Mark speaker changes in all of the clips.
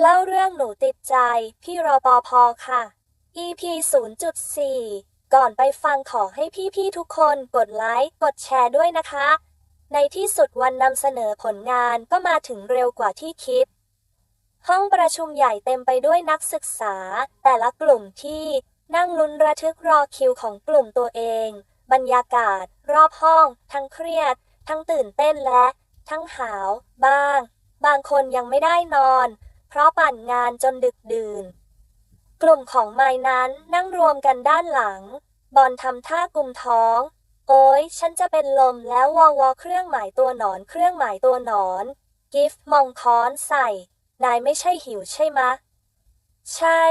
Speaker 1: เล่าเรื่องหนูติดใจ พี่รอปภค่ะ EP 0.4 ก่อนไปฟังขอให้พี่ๆทุกคนกดไลค์ กดแชร์ด้วยนะคะ ในที่สุดวันนำเสนอผลงานก็มาถึงเร็วกว่าที่คิด ห้องประชุมใหญ่เต็มไปด้วยนักศึกษา แต่ละกลุ่มที่นั่งลุ้นระทึกรอคิวของกลุ่มตัวเอง บรรยากาศ รอบห้อง ทั้งเครียด ทั้งตื่นเต้นและ ทั้งหาว บ้าง บางคนยังไม่ได้นอน เพราะปั่นงานจนดึกดื่น กลุ่มของไม้นั้นนั่งรวมกันด้านหลัง บอลทำท่ากุมท้อง โอ้ยฉันจะเป็นลมแล้ววอวอเครื่องหมายตัวหนอนเครื่องหมายตัวหนอน กิฟต์มองค้อนใส่ นายไม่ใช่หิวใช่มะ ใช่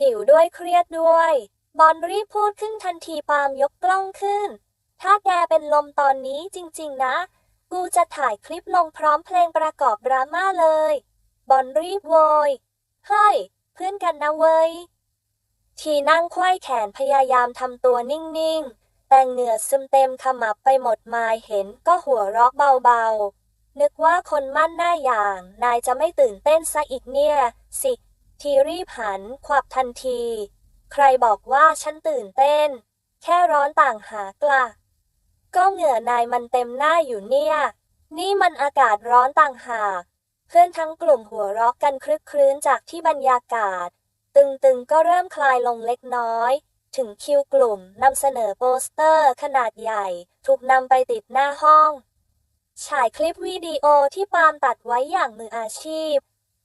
Speaker 1: หิวด้วยเครียดด้วย บอลรีบพูดขึ้นทันทีปามยกกล้องขึ้น ถ้าแกเป็นลมตอนนี้จริง ๆ นะ กูจะถ่ายคลิปลงพร้อมเพลงประกอบดราม่าเลย บอลรีบโวย เฮ้ย เพื่อนกันนะเว้ย ทีนั่งไขว้แขนพยายามทำตัวนิ่ง ๆ แต่เหงื่อซึมเต็มขมับไปหมดมายเห็นก็หัวเราะเบา ๆ นึกว่าคนมั่นหน้าอย่าง นายจะไม่ตื่นเต้นซะอีกเนี่ย สิ ทีรีบหันขวับทันที ใครบอกว่าฉันตื่นเต้น แค่ร้อนต่างหากล่ะก็เหงื่อนายมันเต็มหน้าอยู่เนี่ย นี่มันอากาศร้อนต่างหาก เพื่อนทั้งกลุ่มหัวเราะกันคลึกครื้นจากที่บรรยากาศ ตึงๆก็เริ่มคลายลงเล็กน้อย ถึงคิวกลุ่มนำเสนอโปสเตอร์ขนาดใหญ่ ถูกนำไปติดหน้าห้อง ฉายคลิปวิดีโอที่ปาล์มตัดไว้อย่างมืออาชีพ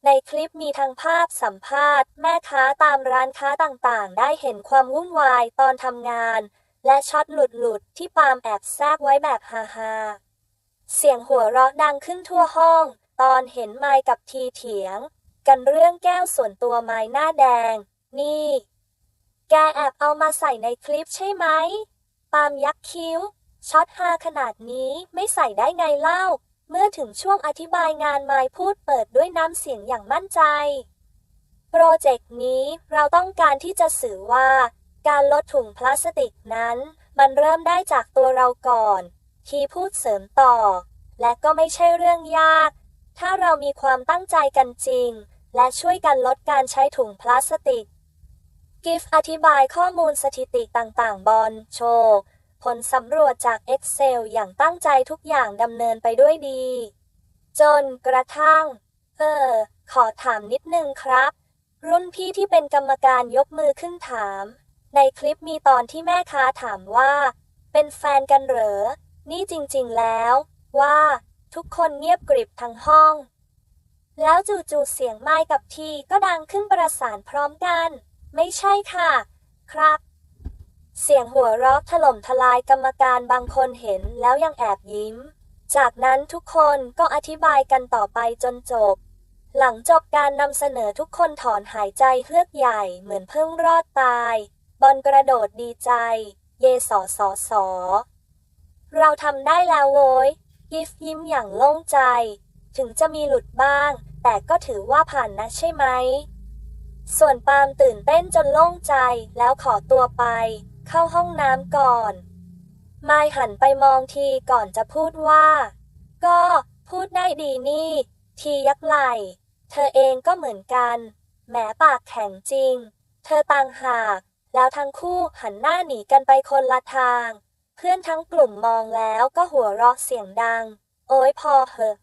Speaker 1: ในคลิปมีทั้งภาพสัมภาษณ์ แม่ค้าตามร้านค้าต่างๆ ได้เห็นความวุ่นวายตอนทำงาน และช็อตหลุดๆที่ปาล์มแอบแทรกไว้แบบฮาๆเสียงหัวเราะดังขึ้นทั่วห้อง ตอนเห็นไมกับทีเถียง กันเรื่องแก้วส่วนตัวไม้หน้าแดง นี่ แกแอบเอามาใส่ในคลิปใช่ไหม ปามยักคิ้ว ช็อตฮาขนาดนี้ไม่ใส่ได้ไงเล่า เมื่อถึงช่วงอธิบายงานไมค์พูดเปิดด้วยน้ำเสียงอย่างมั่นใจ โปรเจกต์นี้เราต้องการที่จะสื่อว่า การลดถุงพลาสติกนั้น มันเริ่มได้จากตัวเราก่อน ทีพูดเสริมต่อ และก็ไม่ใช่เรื่องยาก ถ้าเรามีความตั้งใจกันจริง และช่วยกันลดการใช้ถุงพลาสติก กิฟอธิบายข้อมูลสถิติต่างๆ บอลโชว์ผลสำรวจจาก Excel อย่างตั้งใจทุกอย่างดำเนินไปด้วยดี จนกระทั่ง เออ ขอถามนิดนึงครับ รุ่นพี่ที่เป็นกรรมการยกมือขึ้นถาม ในคลิปมีตอนที่แม่ค้าถามว่า เป็นแฟนกันเหรอ นี่จริงๆแล้ว ว่า ทุกคนเงียบกริบทั้งห้อง แล้วจู่ๆเสียงไม้กับทีก็ดังขึ้นประสานพร้อมกัน ไม่ใช่ค่ะ ครับ เสียงหัวเราะถล่มทลายกรรมการบางคนเห็นแล้วยังแอบยิ้ม จากนั้นทุกคนก็อธิบายกันต่อไปจนจบ หลังจบการนำเสนอทุกคนถอนหายใจเฮือกใหญ่เหมือนเพิ่งรอดตาย บอลกระโดดดีใจ เยสอสอสอเราทำได้แล้วโว้ย กิฟยิ้มอย่างโล่งใจ ถึงจะมีหลุดบ้าง แต่ก็ถือว่าผ่านนะใช่ไหม ส่วนปาล์มตื่นเต้นจนโล่งใจแล้วขอตัวไป เข้าห้องน้ำก่อนมายหันไปมองทีก่อนจะพูดว่า ก็พูดได้ดีนี่ ทียักไหลเธอเองก็เหมือนกันแหมปากแข็งจริง เธอต่างหาก แล้วทั้งคู่หันหน้าหนีกันไปคนละทาง เพื่อนทั้งกลุ่มมองแล้วก็หัวเราะเสียงดัง โอ้ยพอเหอะ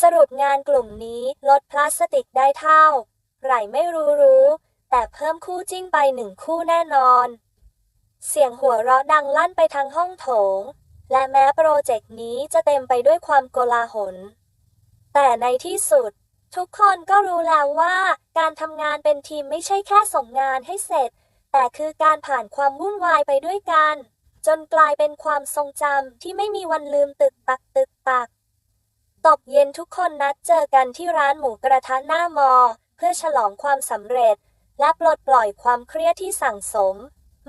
Speaker 1: สรุปงานกลุ่มนี้ลดพลาสติกได้เท่า ไหลไม่รู้รู้ แต่เพิ่มคู่จิ้นไปหนึ่งคู่แน่นอน เสียงหัวเราะดังลั่นไปทางห้องโถง และแม้โปรเจกต์นี้จะเต็มไปด้วยความโกลาหล แต่ในที่สุด ทุกคนก็รู้แล้วว่าการทำงานเป็นทีมไม่ใช่แค่ส่งงานให้เสร็จ แต่คือการผ่านความวุ่นวายไปด้วยกัน จนกลายเป็นความทรงจำที่ไม่มีวันลืมตึกตักตึกตัก ตกเย็นทุกคนนัดเจอกันที่ร้านหมูกระทะหน้ามอ เพื่อฉลองความสำเร็จ และปลดปล่อยความเครียดที่สั่งสม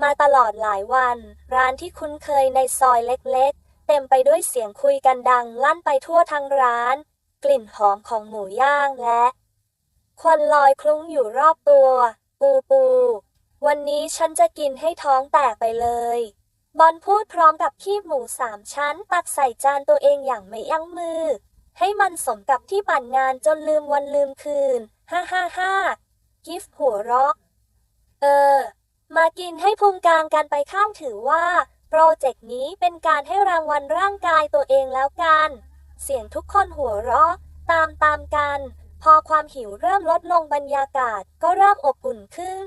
Speaker 1: มาตลอดหลายวัน ร้านที่คุ้นเคยในซอยเล็กๆ เต็มไปด้วยเสียงคุยกันดังลั่นไปทั่วทั้งร้าน กลิ่นหอมของหมูย่างและ ควันลอยคลุ้งอยู่รอบตัว ปูปู วันนี้ฉันจะกินให้ท้องแตกไปเลย บอลพูดพร้อมกับคีบหมูสามชั้น ตักใส่จานตัวเองอย่างไม่ยั้งมือ ให้มันสมกับที่ปั่นงานจนลืมวันลืมคืน ฮ่าฮ่าฮ่ากิฟหัวเราะเออ มากินให้พุงกลางกันไปข้างถือว่า โปรเจกต์นี้เป็นการให้รางวัลร่างกายตัวเองแล้วกัน เสียงทุกคนหัวเราะ ตามตามกัน พอความหิวเริ่มลดลงบรรยากาศก็เริ่มอบอุ่นขึ้น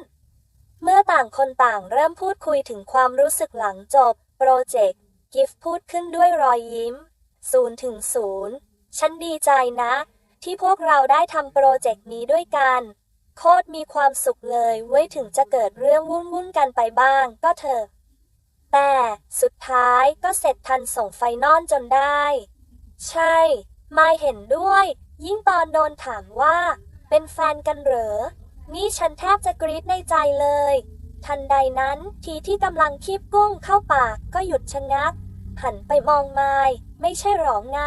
Speaker 1: เมื่อต่างคนต่างเริ่มพูดคุยถึงความรู้สึกหลังจบ โปรเจกต์ กิฟพูดขึ้นด้วยรอยยิ้มศูนย์ถึงศูนย์ฉันดีใจนะ ที่พวกเราได้ทำโปรเจกต์นี้ด้วยกัน โคตรมีความสุขเลยไว้ถึงจะเกิดเรื่องวุ่นวุ่นกันไปบ้างก็เถอะ แต่สุดท้ายก็เสร็จทันส่งไฟนอลจนได้ ใช่ ไม่เห็นด้วย ยิ่งตอนโดนถามว่า เป็นแฟนกันเหรอ นี่ฉันแทบจะกรี๊ดในใจเลย ทันใดนั้นทีที่กำลังคีบกุ้งเข้าปากก็หยุดชะงัก หันไปมองไม้ไม่ใช่หรอไง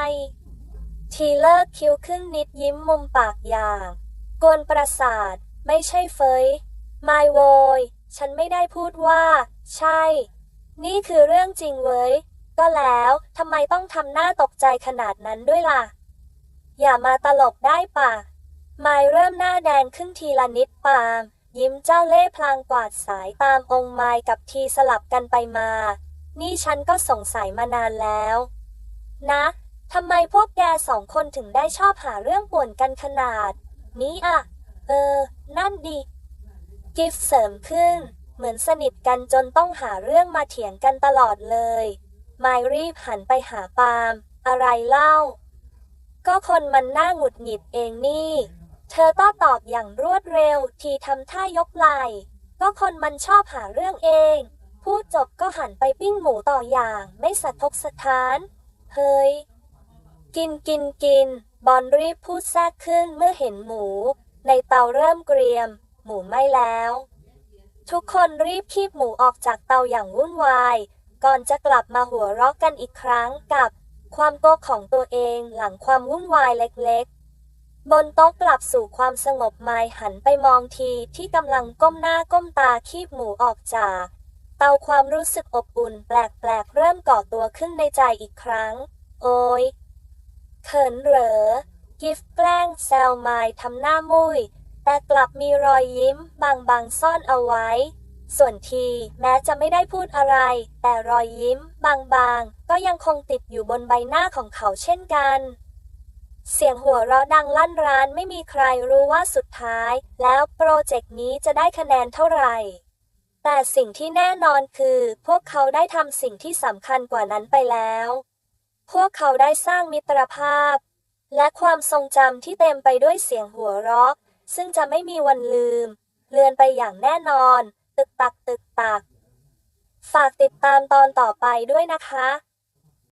Speaker 1: ทีเลิกคิ้วขึ้นนิดยิ้มมุมปากอย่างกวนประสาท ไม่ใช่เฟยไม่โวย ฉันไม่ได้พูดว่า ใช่ นี่คือเรื่องจริงเว้ย ก็แล้วทำไมต้องทำหน้าตกใจขนาดนั้นด้วยล่ะ อย่ามาตลกได้ป่ะ ไมายเริ่มหน้าแดงขึ้นทีละนิดปามยิ้มเจ้าเล่ห์พลางกวาดสายตามองค์ไมายกับทีสลับกันไปมา นี่ฉันก็สงสัยมานานแล้ว นะทำไมพวกแกสองคนถึงได้ชอบหาเรื่องป่วนกันขนาด นี้อะ เออ นั่นดิกิฟเสริมขึ้น เหมือนสนิทกันจนต้องหาเรื่องมาเถียงกันตลอดเลยไมายรีบหันไปหาปาล์มอะไรเล่า ก็คนมันน่าหงุดหงิดเองนี่ เธอต้อตอบอย่างรวดเร็ว ทีทำท่ายกไหล่ก็คนมันชอบหาเรื่องเอง พูดจบก็หันไปปิ้งหมูต่ออย่างไม่สะทกสะท้าน เฮ้ย กินกินกิน บอลรีบพูดแทรกขึ้นเมื่อเห็นหมู ในเตาเริ่มเกรียม หมูไม้แล้ว ทุกคนรีบคีบหมูออกจากเตาอย่างวุ่นวาย ก่อนจะกลับมาหัวเราะกันอีกครั้งกับ ความโกของตัวเองหลังความวุ่นวายเล็กๆ บนโต๊ะกลับสู่ความสงบไมายหันไปมองทีที่กำลังก้มหน้าก้มตาคีบหมูออกจาก เตาความรู้สึกอบอุ่นแปลกๆ เริ่มก่อตัวขึ้นในใจอีกครั้ง โอ้ยเขินเหรอ กิฟแกล้งแซวไมายทำหน้ามุยแต่กลับมีรอยยิ้มบางๆซ่อนเอาไว้ ส่วนทีแม้จะไม่ได้พูดอะไร แต่รอยยิ้มบางๆ ก็ยังคงติดอยู่บนใบหน้าของเขาเช่นกัน เสียงหัวเราะดังลั่นร้านไม่มีใครรู้ว่าสุดท้าย แล้วโปรเจกต์นี้จะได้คะแนนเท่าไหร่ แต่สิ่งที่แน่นอนคือ พวกเขาได้ทำสิ่งที่สำคัญกว่านั้นไปแล้ว พวกเขาได้สร้างมิตรภาพ และความทรงจำที่เต็มไปด้วยเสียงหัวเราะ ซึ่งจะไม่มีวันลืม เลือนไปอย่างแน่นอน ตึกตักตึกตัก ฝากติดตามตอนต่อไปด้วยนะคะ